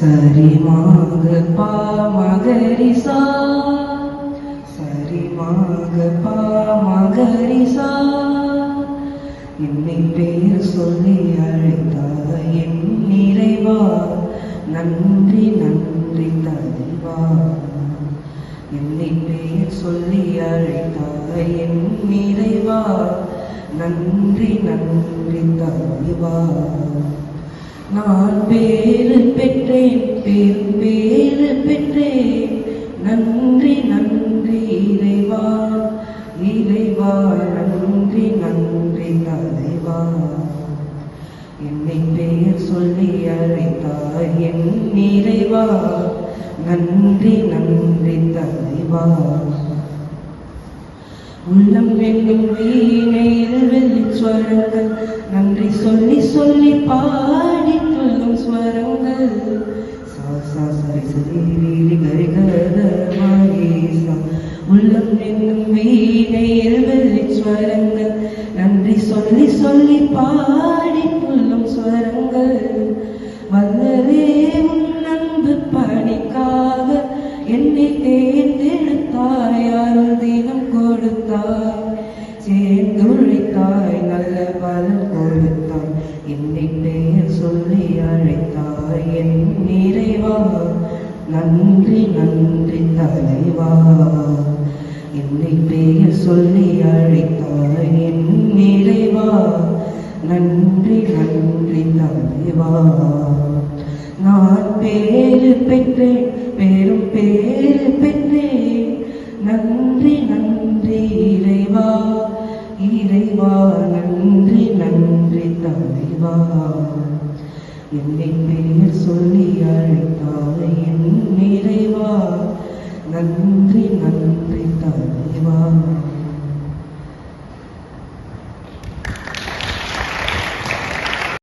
சரி மாக பா மகரிசா சரி மாக பா மகரிசா என்னை பெயர் சொல்லி அழைத்தாய் என் நிறைவா. நன்றி நன்றி தலைவா என்னை பெயர் சொல்லி அழைத்தாய் என் நிறைவா. நன்றி நன்றி தலைவா நான் பேரு பெற்றேன் பேர் பேரு பெற்றேன். நன்றி நன்றி இறைவா. இறைவா நன்றி நன்றி தலைவா. என்னை பெயர் சொல்லி அழைத்தாய் என் நிறைவா நன்றி நன்றி தலைவா. உள்ளம் என்னும் வீணையில் வெள்ளி நன்றி சொல்லி சொல்லி பா ஸ்வரங்கள் சா சா சரி சரி ரீரி கரி கத மகேசா உள்ளம் என்னும் வீணையில் வெள்ளி ஸ்வரங்கள் நன்றி சொல்லி சொல்லி பாடி துள்ளும் ஸ்வரங்கள். வந்ததே உன் அன்பு பணிக்காக என்னை தேர்ந்தெடுத்தாய். அருள் தினம் கொடுத்தாய். சேர்ந்துழைத்தாய் நல்ல பலன் கொடுத்தாய். என்னை பெயர் சொல்லி அழைத்தாய். என் நிறைவா நன்றி நன்றி தலைவா. என்னை பெயர் சொல்லி அழைத்தாய். என் நிறைவா நன்றி நன்றி தலைவா. நான் பேரு பெற்றேன் பெரும் பேர் என்னை பெயர் சொல்லி அழைத்தாய் என் நிறைவா. நன்றி நன்றி தலைவா